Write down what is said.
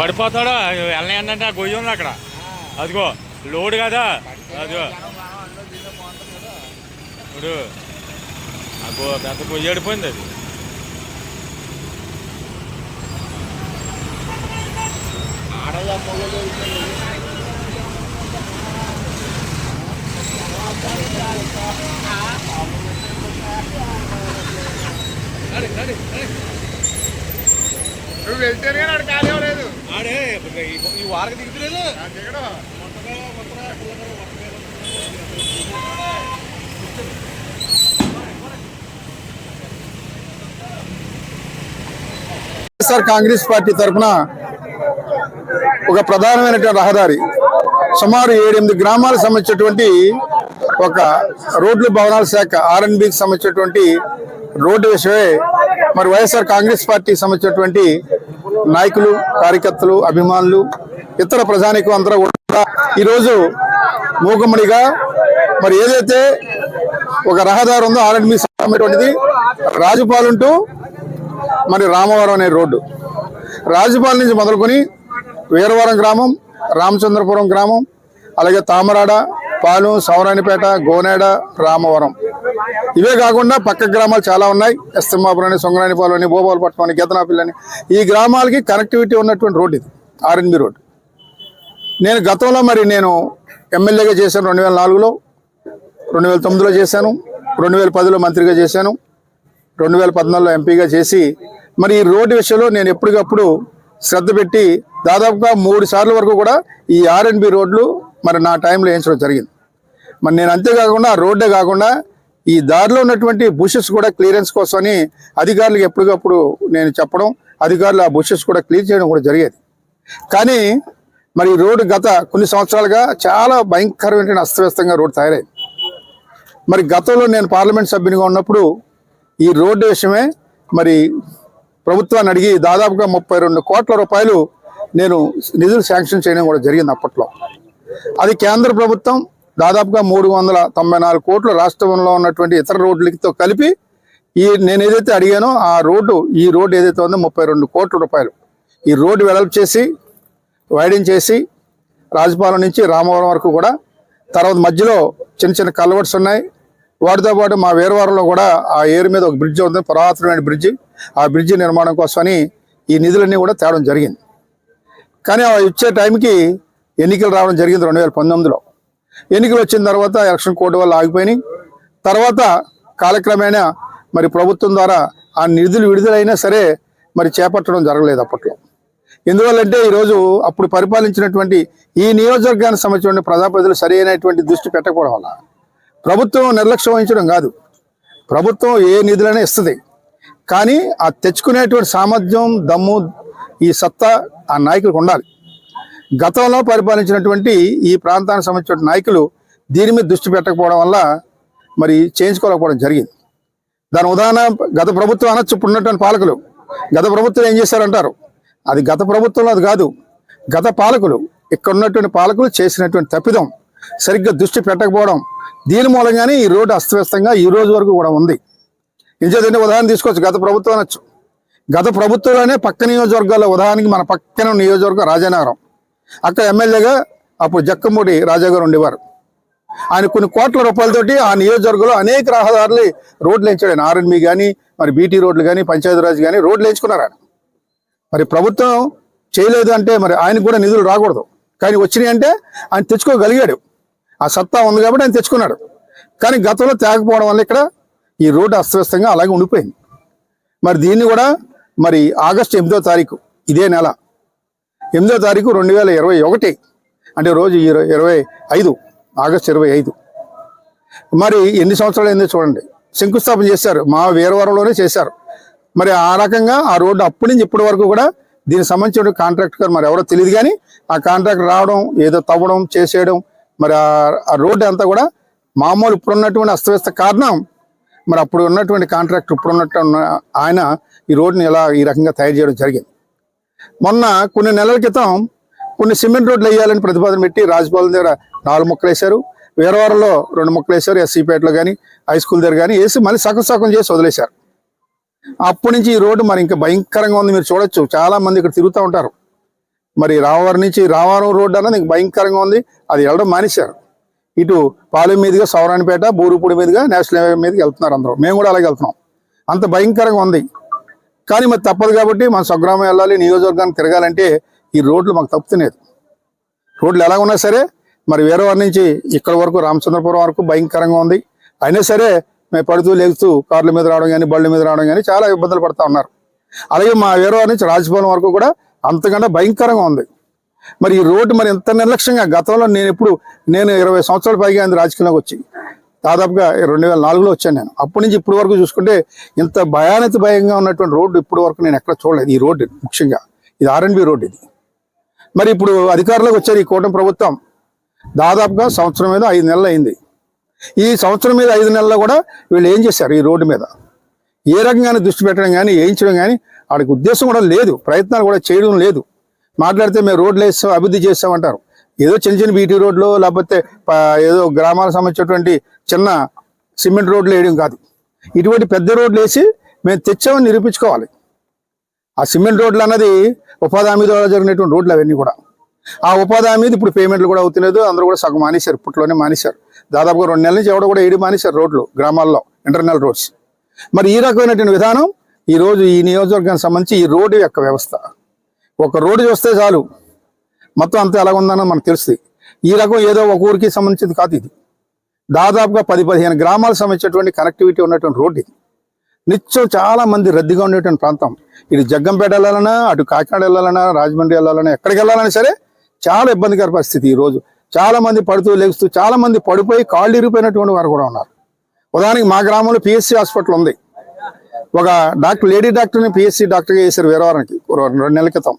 పడిపోతాడు? వెళ్ళనంటే ఆ గొయ్యి ఉంది అక్కడ. అదిగో లోడ్ కదా? అదిగో. ఇప్పుడు అగో పెద్ద గొయ్యి ఏడిపోయింది అది. నువ్వు వెళ్తేనే కానీ ఆడు ఖాళీ అవ్వలేదు. ఆడే ఈ వారకు దిగుతులేదు. ఆ దిగడం. వైఎస్ఆర్ కాంగ్రెస్ పార్టీ తరఫున ఒక ప్రధానమైనటువంటి రహదారి సుమారు ఏడెనిమిది గ్రామాలకు సంబంధించినటువంటి ఒక రోడ్లు భవనాల శాఖ ఆర్ఎన్బికి సంబంధించినటువంటి రోడ్డు విషయమే మరి వైఎస్ఆర్ కాంగ్రెస్ పార్టీకి సంబంధించినటువంటి నాయకులు కార్యకర్తలు అభిమానులు ఇతర ప్రజానికం అందరూ కూడా ఈరోజు మూకమ్మడిగా మరి ఏదైతే ఒక రహదారి ఉందో ఆర్ఎన్బి సంబంధించినటువంటిది రాజుపాలెం మరి రామవరం అనే రోడ్డు. రాజుపాల నుంచి మొదలుకొని వీరవరం గ్రామం రామచంద్రపురం గ్రామం అలాగే తామరాడ పాలెం సౌరానిపేట గోనేడ రామవరం. ఇవే కాకుండా పక్క గ్రామాలు చాలా ఉన్నాయి. ఎస్తిమ్మాపురం అని సొంగరానిపాలెం అని భూపాలపట్నం అని గెతనాపిల్లి అని ఈ గ్రామాలకి కనెక్టివిటీ ఉన్నటువంటి రోడ్డు ఇది ఆర్ఎన్బి రోడ్డు నేను గతంలో మరి నేను ఎమ్మెల్యేగా చేశాను రెండు వేల నాలుగులో రెండు వేల తొమ్మిదిలో చేశాను రెండు వేల పదిలో మంత్రిగా చేశాను రెండు వేల పద్నాలుగులో ఎంపీగా చేసి మరి ఈ రోడ్డు విషయంలో నేను ఎప్పటికప్పుడు శ్రద్ధ పెట్టి దాదాపుగా మూడు సార్లు వరకు కూడా ఈ ఆర్ఎన్బి రోడ్లు మరి నా టైంలో వేయించడం జరిగింది. మరి నేను అంతేకాకుండా రోడ్డే కాకుండా ఈ దారిలో ఉన్నటువంటి బుషెస్ కూడా క్లియరెన్స్ కోసమని అధికారులకు ఎప్పటికప్పుడు నేను చెప్పడం అధికారులు ఆ బుషెస్ కూడా క్లియర్ చేయడం కూడా జరిగేది. కానీ మరి రోడ్డు గత కొన్ని సంవత్సరాలుగా చాలా భయంకరమైన అస్తవ్యస్తంగా రోడ్డు తయారైంది. మరి గతంలో నేను పార్లమెంట్ సభ్యునిగా ఉన్నప్పుడు ఈ రోడ్డు విషయమే మరి ప్రభుత్వాన్ని అడిగి దాదాపుగా ముప్పై రెండు కోట్ల రూపాయలు నేను నిధులు శాంక్షన్ చేయడం కూడా జరిగింది అప్పట్లో. అది కేంద్ర ప్రభుత్వం దాదాపుగా మూడు వందల తొంభై నాలుగు కోట్లు రాష్ట్రంలో ఉన్నటువంటి ఇతర రోడ్లతో కలిపి ఈ నేను ఏదైతే అడిగానో ఆ రోడ్డు ఈ రోడ్డు ఏదైతే ఉందో ముప్పై రెండు కోట్ల రూపాయలు. ఈ రోడ్డు వెడల్పు చేసి వైడింగ్ చేసి రాజపాలెం నుంచి రామవరం వరకు కూడా తర్వాత మధ్యలో చిన్న చిన్న కల్వర్ట్స్ ఉన్నాయి. వాటితో పాటు మా వీరవరంలో కూడా ఆ ఏరు మీద ఒక బ్రిడ్జ్ ఉంది పురాతనమైన బ్రిడ్జి. ఆ బ్రిడ్జి నిర్మాణం కోసమని ఈ నిధులన్నీ కూడా తేవడం జరిగింది. కానీ ఇచ్చే టైంకి ఎన్నికలు రావడం జరిగింది రెండు వేల పంతొమ్మిదిలో. ఎన్నికలు వచ్చిన తర్వాత ఎలక్షన్ కోడ్ వల్ల ఆగిపోయినాయి. తర్వాత కాలక్రమేణా మరి ప్రభుత్వం ద్వారా ఆ నిధులు విడుదలైనా సరే మరి చేపట్టడం జరగలేదు అప్పట్లో. ఎందువల్లంటే ఈరోజు అప్పుడు పరిపాలించినటువంటి ఈ నియోజకవర్గానికి సంబంధించిన ప్రజాప్రతినిధులు సరైనటువంటి దృష్టి పెట్టకపోవడం వల్ల ప్రభుత్వం నిర్లక్ష్యం వహించడం కాదు. ప్రభుత్వం ఏ నిధులైనా ఇస్తుంది. కానీ ఆ తెచ్చుకునేటువంటి సామర్థ్యం దమ్ము ఈ సత్తా ఆ నాయకులకు ఉండాలి. గతంలో పరిపాలించినటువంటి ఈ ప్రాంతానికి సంబంధించిన నాయకులు దీని మీద దృష్టి పెట్టకపోవడం వల్ల మరి చేయించుకోలేకపోవడం జరిగింది. దాని ఉదాహరణ గత ప్రభుత్వం అనొచ్చు ఇప్పుడు ఉన్నటువంటి పాలకులు. గత ప్రభుత్వం ఏం చేశారంటారు? అది గత ప్రభుత్వంలో అది కాదు. గత పాలకులు ఇక్కడ ఉన్నటువంటి పాలకులు చేసినటువంటి తప్పిదం సరిగ్గా దృష్టి పెట్టకపోవడం దీని మూలంగానే ఈ రోడ్డు అస్తవ్యస్తంగా ఈ రోజు వరకు కూడా ఉంది. ఇంచేదంటే ఉదాహరణ తీసుకోవచ్చు? గత ప్రభుత్వం అనొచ్చు. గత ప్రభుత్వంలోనే పక్క నియోజకవర్గాల్లో ఉదాహరణకి మన పక్కన ఉన్న నియోజకవర్గం రాజానగరం. అక్కడ ఎమ్మెల్యేగా అప్పుడు జక్కమూడి రాజా గారు ఉండేవారు. ఆయన కొన్ని కోట్ల రూపాయలతోటి ఆ నియోజకవర్గంలో అనేక రహదారులు రోడ్లు ఎంచాడు ఆయన ఆర్ఎన్బి కానీ మరి బీటీ రోడ్లు కానీ పంచాయతీరాజ్ కానీ రోడ్లు ఎంచుకున్నారు ఆయన. మరి ప్రభుత్వం చేయలేదు అంటే మరి ఆయనకు కూడా నిధులు రాకూడదు. కానీ వచ్చినాయి అంటే ఆయన తెచ్చుకోగలిగాడు. ఆ సత్తా ఉంది కాబట్టి ఆయన తెచ్చుకున్నాడు. కానీ గతంలో తేకపోవడం వల్ల ఇక్కడ ఈ రోడ్డు అస్తవ్యస్తంగా అలాగే ఉండిపోయింది. మరి దీన్ని కూడా మరి ఆగస్టు ఎనిమిదో తారీఖు ఇదే నెల ఎనిమిదో తారీఖు రెండు వేల ఇరవై ఒకటి. అంటే రోజు ఇరవై ఇరవై ఐదు ఆగస్టు ఇరవై ఐదు. మరి ఎన్ని సంవత్సరాలు అయిందో చూడండి. శంకుస్థాపన చేశారు. మా వీరవరంలోనే చేశారు. మరి ఆ రకంగా ఆ రోడ్డు అప్పటి నుంచి ఇప్పటి వరకు కూడా దీనికి సంబంధించిన కాంట్రాక్టర్ మరి ఎవరో తెలియదు కానీ ఆ కాంట్రాక్టర్ రావడం ఏదో తవ్వడం చేసేయడం మరి ఆ- రోడ్డు అంతా కూడా మామూలు ఇప్పుడు ఉన్నటువంటి అస్తవ్యస్త కారణం. మరి అప్పుడు ఉన్నటువంటి కాంట్రాక్టర్ ఇప్పుడు ఉన్నట్టు ఉన్న- ఆయన ఈ రోడ్డుని ఇలా ఈ రకంగా తయారు చేయడం జరిగింది. మొన్న కొన్ని నెలల క్రితం కొన్ని సిమెంట్ రోడ్లు వేయాలని ప్రతిపాదన పెట్టి రాజభవన్ దగ్గర నాలుగు మొక్కలు వేశారు. వీరవరంలో రెండు మొక్కలు వేశారు ఎస్సీపేటలో కానీ హై స్కూల్ దగ్గర కానీ వేసి మళ్ళీ సగం సగం చేసి వదిలేశారు. అప్పటి నుంచి ఈ రోడ్డు మరి ఇంకా భయంకరంగా ఉంది. మీరు చూడొచ్చు చాలా మంది ఇక్కడ తిరుగుతూ ఉంటారు. మరి రామవరం నుంచి రామవరం రోడ్డు అన్నది ఇంక భయంకరంగా ఉంది. అది వెళ్ళడం మానేశారు. ఇటు పాలెం మీదుగా సౌరాణిపేట బూరుపూడి మీదుగా నేషనల్ హైవే మీదకి వెళ్తున్నారు అందరూ. మేము కూడా అలాగే వెళ్తున్నాం. అంత భయంకరంగా ఉంది. కానీ మరి తప్పదు కాబట్టి మన స్వగ్రామం వెళ్ళాలి నియోజకవర్గానికి తిరగాలంటే ఈ రోడ్లు మాకు తప్పుతులేదు రోడ్లు ఎలా ఉన్నా సరే మరి వేరే వారి నుంచి ఇక్కడ వరకు రామచంద్రపురం వరకు భయంకరంగా ఉంది. అయినా సరే మేము పడుతూ లేగుతూ కార్ల మీద రావడం కానీ బళ్ళ మీద రావడం కానీ చాలా ఇబ్బందులు పడతా ఉన్నారు. అలాగే మా వేరే వారి నుంచి రాజభవన్ వరకు కూడా అంతకంటే భయంకరంగా ఉంది. మరి ఈ రోడ్డు మరి ఎంత నిర్లక్ష్యంగా గతంలో నేను ఇప్పుడు నేను ఇరవై సంవత్సరాల పైగా అయింది రాజకీయంలోకి వచ్చి. దాదాపుగా రెండు వేల నాలుగులో వచ్చాను నేను. అప్పటి నుంచి ఇప్పటి వరకు చూసుకుంటే ఇంత భయానతి భయంగా ఉన్నటువంటి రోడ్డు ఇప్పటి వరకు నేను ఎక్కడ చూడలేదు. ఈ రోడ్డు ముఖ్యంగా. ఇది ఆర్ఎన్బి రోడ్డు ఇది. మరి ఇప్పుడు అధికారంలోకి వచ్చారు ఈ కూటమి ప్రభుత్వం. దాదాపుగా సంవత్సరం మీద ఐదు నెలలు అయింది. ఈ సంవత్సరం మీద ఐదు నెలల్లో కూడా వీళ్ళు ఏం చేశారు ఈ రోడ్డు మీద? ఏ రకంగానే దృష్టి పెట్టడం కానీ వేయించడం కానీ వాడికి ఉద్దేశం కూడా లేదు. ప్రయత్నాలు కూడా చేయడం లేదు. మాట్లాడితే మేము రోడ్లు వేస్తాం అభివృద్ధి చేస్తామంటారు ఏదో చిన్న చిన్న బీటీ రోడ్లు లేకపోతే ఏదో గ్రామాలకు సంబంధించినటువంటి చిన్న సిమెంట్ రోడ్లు వేయడం కాదు. ఇటువంటి పెద్ద రోడ్లు వేసి మేము తెచ్చామని నిరూపించుకోవాలి. ఆ సిమెంట్ రోడ్లు అన్నది ఉపాధి హామీ ద్వారా జరిగినటువంటి రోడ్లు అవన్నీ కూడా. ఆ ఉపాధి హామీది ఇప్పుడు పేమెంట్లు కూడా అవుతలేదు అందరూ కూడా సగం మానేశారు. ఇప్పట్లోనే మానేశారు. దాదాపుగా రెండు నెలల నుంచి ఎవడో కూడా ఏడు మానేశారు రోడ్లు గ్రామాల్లో ఇంటర్నల్ రోడ్స్. మరి ఈ రకమైనటువంటి విధానం ఈరోజు ఈ నియోజకవర్గానికి సంబంధించి ఈ రోడ్డు యొక్క వ్యవస్థ. ఒక రోడ్డు చూస్తే చాలు. మొత్తం అంతా ఎలా ఉందన్న మనకు తెలుస్తుంది. ఈ రకం ఏదో ఒక ఊరికి సంబంధించింది కాదు ఇది. దాదాపుగా పది పదిహేను గ్రామాలకు సంబంధించినటువంటి కనెక్టివిటీ ఉన్నటువంటి రోడ్డు ఇది. నిత్యం చాలా మంది రద్దీగా ఉండేటువంటి ప్రాంతం. ఇటు జగ్గంపేట వెళ్ళాలన్నా అటు కాకినాడ వెళ్ళాలన్నా రాజమండ్రి వెళ్ళాలన్నా ఎక్కడికి వెళ్ళాలన్నా సరే చాలా ఇబ్బందికర పరిస్థితి ఈ రోజు. చాలా మంది పడుతూ లేస్తూ చాలా మంది పడిపోయి కాళ్ళు ఇరిగిపోయినటువంటి వారు కూడా ఉన్నారు. ఉదాహరణకి మా గ్రామంలో పిఎస్సి హాస్పిటల్ ఉంది. ఒక డాక్టర్ లేడీ డాక్టర్ని పిఎస్సి డాక్టర్గా చేశారు వీరవారానికి రెండు నెలల క్రితం.